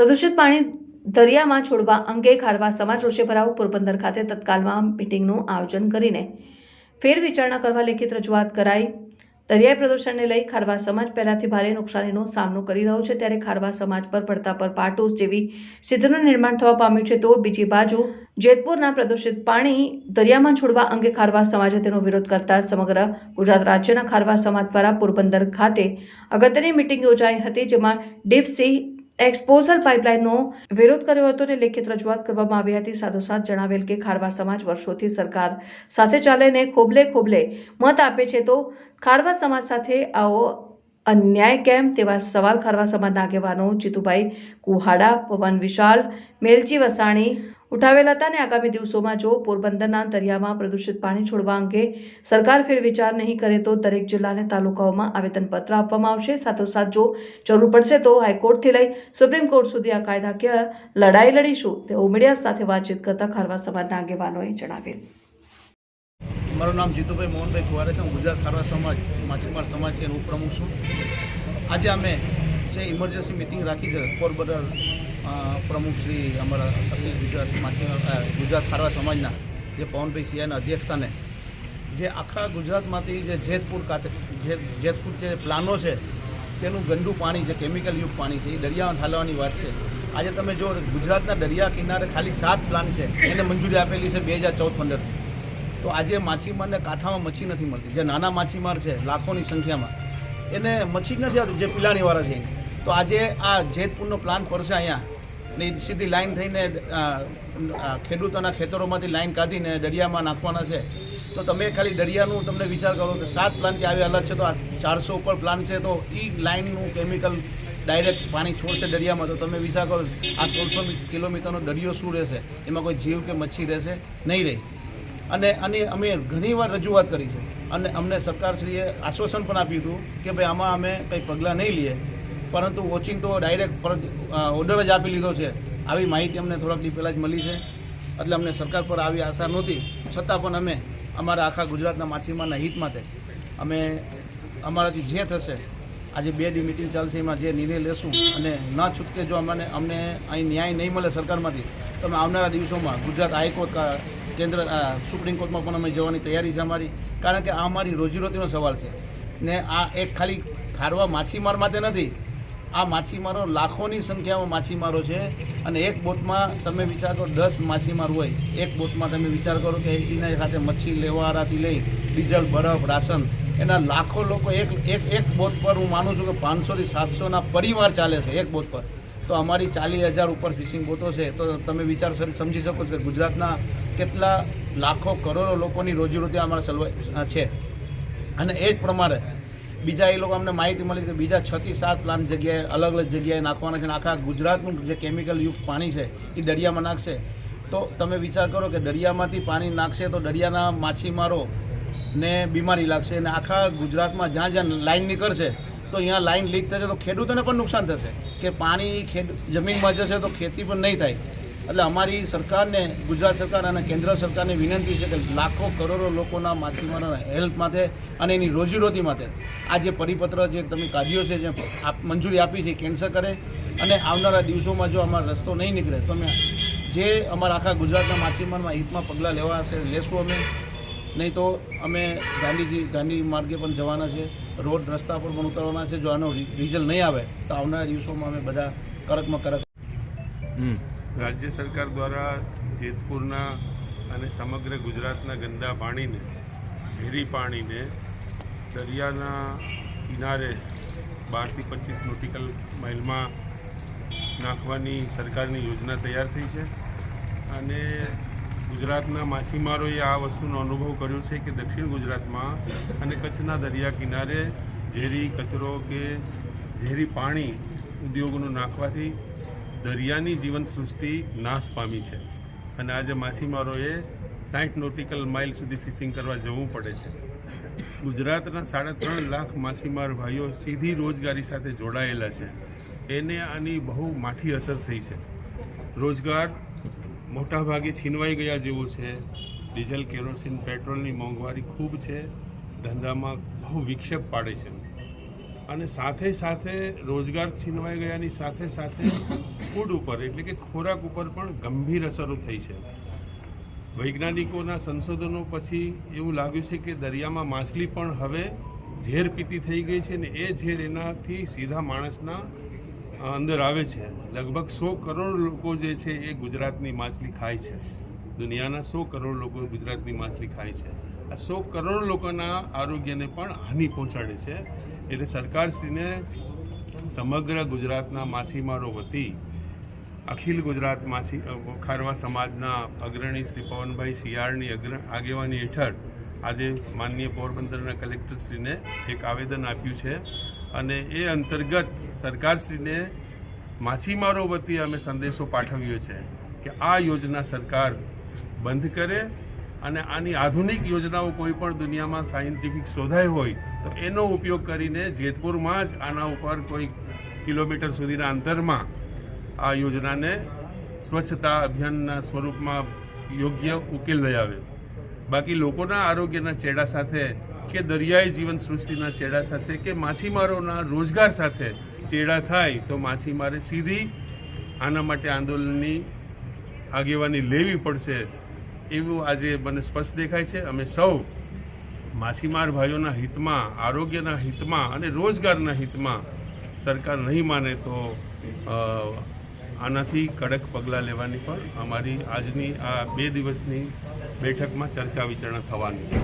પ્રદૂષિત પાણી દરિયામાં છોડવા અંગે ખારવા સમાજ રોષે ભરાવ પોરબંદર ખાતે તત્કાલમાં મિટિંગનું આયોજન કરીને ફેરવિચારણા કરવા લેખિત રજૂઆત કરાઈ. દરિયાઈ પ્રદૂષણને લઈ ખારવા સમાજ પહેલાથી ભારે નુકસાનીનો સામનો કરી રહ્યો છે. ત્યારે ખારવા સમાજ પર પડતા પર પાટોસ જેવી સ્થિતિનું નિર્માણ થવા પામ્યું છે. તો બીજી બાજુ જેતપુરના પ્રદૂષિત પાણી દરિયામાં છોડવા અંગે ખારવા સમાજે તેનો વિરોધ કરતા સમગ્ર ગુજરાત રાજ્યના ખારવા સમાજ દ્વારા પોરબંદર ખાતે અગત્યની મિટિંગ યોજાઈ હતી, જેમાં ડીપ સી એક્સપોઝલ પાઇપલાઇનનો વિરોધ કર્યો હતો અને લેખિત રજૂઆત કરવામાં આવી હતી. સાથોસાથ જણાવેલ કે ખારવા સમાજ વર્ષોથી સરકાર સાથે ચાલીને ખોબલે ખોબલે મત આપે છે, તો ખારવા સમાજ સાથે આવો અન્યાય કેમ? તેવા સવાલ ખારવા સમાજના આગેવાનો જીતુભાઈ કુહાડા, પવન વિશાલ, મેલજી વસાણી ઉઠાવેલ હતા અને આગામી દિવસોમાં જો પોરબંદરના દરિયામાં પ્રદૂષિત પાણી છોડવા અંગે સરકાર ફેરવિચાર નહીં કરે તો દરેક જિલ્લા અને તાલુકાઓમાં આવેદનપત્ર આપવામાં આવશે. સાથોસાથ જો જરૂર પડશે તો હાઈકોર્ટથી લઈ સુપ્રીમ કોર્ટ સુધી આ કાયદાકીય લડાઈ લડીશું. તેવું મીડિયા સાથે વાતચીત કરતા ખારવા સમાજના આગેવાનોએ જણાવ્યું. મારું નામ જીતુભાઈ મોહનભાઈ કુવારે છે. હું ગુજરાત ખારવા સમાજ, માછીમાર સમાજ છે એનું ઉપપ્રમુખ છું. આજે અમે જે ઇમરજન્સી મિટિંગ રાખી છે અ, પ્રમુખ શ્રી અમારા અખિલ ગુજરાત માછીમાર ગુજરાત ખારવા સમાજના જે પવનભાઈ સિંહાના અધ્યક્ષસ્થાને જે આખા ગુજરાતમાંથી જે જેતપુર ખાતે જે જેતપુર જે પ્લાનો છે તેનું ગંદુ પાણી જે કેમિકલયુક્ત પાણી છે એ દરિયામાં ઠાલવાની વાત છે. આજે તમે જો ગુજરાતના દરિયા કિનારે ખાલી સાત પ્લાન છે એને મંજૂરી આપેલી છે બે હજાર ચૌદ પંદરથી તો આજે માછીમારને કાંઠામાં મચ્છી નથી મળતી. જે નાના માછીમાર છે લાખોની સંખ્યામાં એને મચ્છી નથી આવતી જે પિલાણીવાળા છે એને. તો આજે આ જેતપુરનો પ્લાન પડશે અહીંયા. ને સીધી લાઈન થઈને ખેડૂતોના ખેતરોમાંથી લાઈન કાઢીને દરિયામાં નાખવાના છે. તો તમે ખાલી દરિયાનું તમને વિચાર કરો કે સાત પ્લાનથી આવી અલગ છે, તો આ ચારસો ઉપર પ્લાન છે, તો એ લાઈનનું કેમિકલ ડાયરેક્ટ પાણી છોડશે દરિયામાં. તો તમે વિચાર કરો, આ સોળસો કિલોમીટરનો દરિયો શું રહેશે? એમાં કોઈ જીવ કે મચ્છી રહેશે? નહીં રહે. અને અને અમે ઘણીવાર રજૂઆત કરી છે. અને અમને સરકારશ્રીએ આશ્વાસન પણ આપ્યું હતું કે ભાઈ આમાં અમે કંઈ પગલાં નહીં લઈએ. પરંતુ વોચિંગ તો ડાયરેક્ટ ઓર્ડર જ આપી લીધો છે. આવી માહિતી અમને થોડાક દી પહેલાં જ મળી છે. એટલે અમને સરકાર પર આવી આશા નહોતી. છતાં પણ અમે અમારા આખા ગુજરાતના માછીમારના હિત માટે અમે અમારાથી જે થશે, આજે બે દી મિટિંગ ચાલશે, એમાં જે નિર્ણય લેશું અને ન છૂટકે જો અમને અમને અહીં ન્યાય નહીં મળે સરકારમાંથી, તો અમે આવનારા દિવસોમાં ગુજરાત હાઈકોર્ટ કેન્દ્ર સુપ્રીમ કોર્ટમાં પણ અમે જવાની તૈયારી છે અમારી. કારણ કે આ અમારી રોજીરોટીનો સવાલ છે. ને આ એક ખાલી ખારવા માછીમાર માટે નથી આ માછીમારો લાખોની સંખ્યામાં માછીમારો છે અને એક બોટમાં તમે વિચાર કરો, દસ માછીમાર હોય, એક બોટમાં તમે વિચાર કરો કે એના સાથે મચ્છી લેવારાથી લઈ, ડીઝલ, બરફ, રાશન, એના લાખો લોકો એક એક એક બોટ પર, હું માનું છું કે પાંચસોથી સાતસોના પરિવાર ચાલે છે એક બોટ પર. તો અમારી ચાલીસ હજાર ઉપર ફિશિંગ બોટો છે. તો તમે વિચાર સમજી શકો છો કે ગુજરાતના કેટલા લાખો કરોડો લોકોની રોજીરોટી અમારા સલવાઈ, છે. અને એ જ પ્રમાણે બીજા એ લોકો અમને માહિતી મળી કે બીજા છ થી સાત પ્લાન જગ્યાએ, અલગ અલગ જગ્યાએ નાખવાના છે અને આખા ગુજરાતનું જે કેમિકલ યુક્ત પાણી છે, એ દરિયામાં નાખશે. તો તમે વિચાર કરો કે દરિયામાંથી પાણી નાખશે તો દરિયાના માછીમારો ને બીમારી લાગશે અને આખા ગુજરાતમાં જ્યાં જ્યાં લાઈન નીકળશે, તો અહીંયા લાઈન લીક થશે તો ખેડૂતોને પણ નુકસાન થશે. કે પાણી ખેડ, જમીનમાં જશે તો ખેતી પણ નહીં થાય. એટલે અમારી સરકારને, ગુજરાત સરકાર અને કેન્દ્ર સરકારને વિનંતી છે કે લાખો કરોડો લોકોના માછીમારોના હેલ્થ માટે અને એની રોજીરોટી માટે આ જે પરિપત્ર જે તમે કાઢ્યો છે, જે મંજૂરી આપી છે કેન્સલ કરે અને આવનારા દિવસોમાં જો અમારો રસ્તો નહીં નીકળે તો અમે જે અમારા આખા ગુજરાતના માછીમારમાં હિતમાં પગલાં લેવા હશે લેશું અમે. નહીં તો અમે ગાંધીજી, ગાંધી માર્ગે પણ જવાના છે, રોડ રસ્તા પર પણ ઉતરવાના છે. જો આનો રિઝલ્ટ નહીં આવે તો આવનારા દિવસોમાં અમે બધા કડકમાં કડક રાજ્ય સરકાર દ્વારા જેતપુરના અને સમગ્ર ગુજરાતના ગંદા પાણીને, ઝેરી પાણીને દરિયાના કિનારે બારથી પચીસ નોટિકલ માઇલમાં નાખવાની સરકારની યોજના તૈયાર થઈ છે. અને ગુજરાતના માછીમારોએ આ વસ્તુનો અનુભવ કર્યો છે કે દક્ષિણ ગુજરાતમાં અને કચ્છના દરિયા કિનારે ઝેરી કચરો કે ઝેરી પાણી ઉદ્યોગોનું નાખવાથી દરિયાની જીવન સૃષ્ટિ નાશ પામી છે. અને આજે માછીમારોએ સાઠ નોટિકલ માઇલ સુધી ફિશિંગ કરવા જવું પડે છે. ગુજરાતના સાડા ત્રણ લાખ માછીમાર ભાઈઓ સીધી રોજગારી સાથે જોડાયેલા છે. એને આની બહુ માઠી અસર થઈ છે. રોજગાર મોટાભાગે છીનવાઈ ગયા જેવું છે. ડીઝલ કેરોસીન, પેટ્રોલની મોંઘવારી ખૂબ છે. ધંધામાં બહુ વિક્ષેપ પાડે છે. અને સાથે સાથે રોજગાર છીનવાઈ ગયાની સાથે સાથે ફૂડ ઉપર, એટલે કે ખોરાક ઉપર પણ ગંભીર અસરો થઈ છે. વૈજ્ઞાનિકોના સંશોધનો પછી એવું લાગ્યું છે કે દરિયામાં માછલી પણ હવે ઝેર પીતી થઈ ગઈ છે ને એ ઝેર એનાથી સીધા માણસના અંદર આવે છે. લગભગ સો કરોડ લોકો જે છે એ ગુજરાતની માછલી ખાય છે. દુનિયાના સો કરોડ લોકો ગુજરાતની માછલી ખાય છે. આ સો કરોડ લોકોના આરોગ્યને પણ હાનિ પહોંચાડે છે. એટલે સરકારશ્રીને સમગ્ર ગુજરાતના માછીમારો વતી, અખિલ ગુજરાત માછી ખારવા સમાજના અગ્રણી શ્રી પવનભાઈ શિયાળની આગેવાની હેઠળ આજે માનનીય પોરબંદરના કલેક્ટરશ્રીને એક આવેદન આપ્યું છે. અને એ અંતર્ગત સરકારશ્રીને માછીમારો વતી અમે સંદેશો પાઠવ્યો છે કે આ યોજના સરકાર બંધ કરે અને આની આધુનિક યોજનાઓ કોઈ પણ દુનિયામાં સાયન્ટિફિક શોધાઈ હોય, તો એનો ઉપયોગ કરીને જેતપુરમાં જ આના ઉપર કોઈ કિલોમીટર સુધીના અંતરમાં આ યોજનાને સ્વચ્છતા અભિયાનના સ્વરૂપમાં યોગ્ય ઉકેલ લઈ આવે. બાકી લોકોના આરોગ્યના ચેડા સાથે કે દરિયાઈ જીવન સૃષ્ટિના ચેડા સાથે કે માછીમારોના રોજગાર સાથે ચેડા થાય, તો માછીમારે સીધી આના માટે આંદોલનની આગેવાની લેવી પડશે એવું આજે મને સ્પષ્ટ દેખાય છે. અમે સૌ માછીમાર ભાઈઓના હિતમાં, આરોગ્યના હિતમાં અને રોજગારના હિતમાં સરકાર નહીં માને તો આનાથી કડક પગલાં લેવાની પણ અમારી આજની આ બે દિવસની બેઠકમાં ચર્ચા વિચારણા થવાની છે.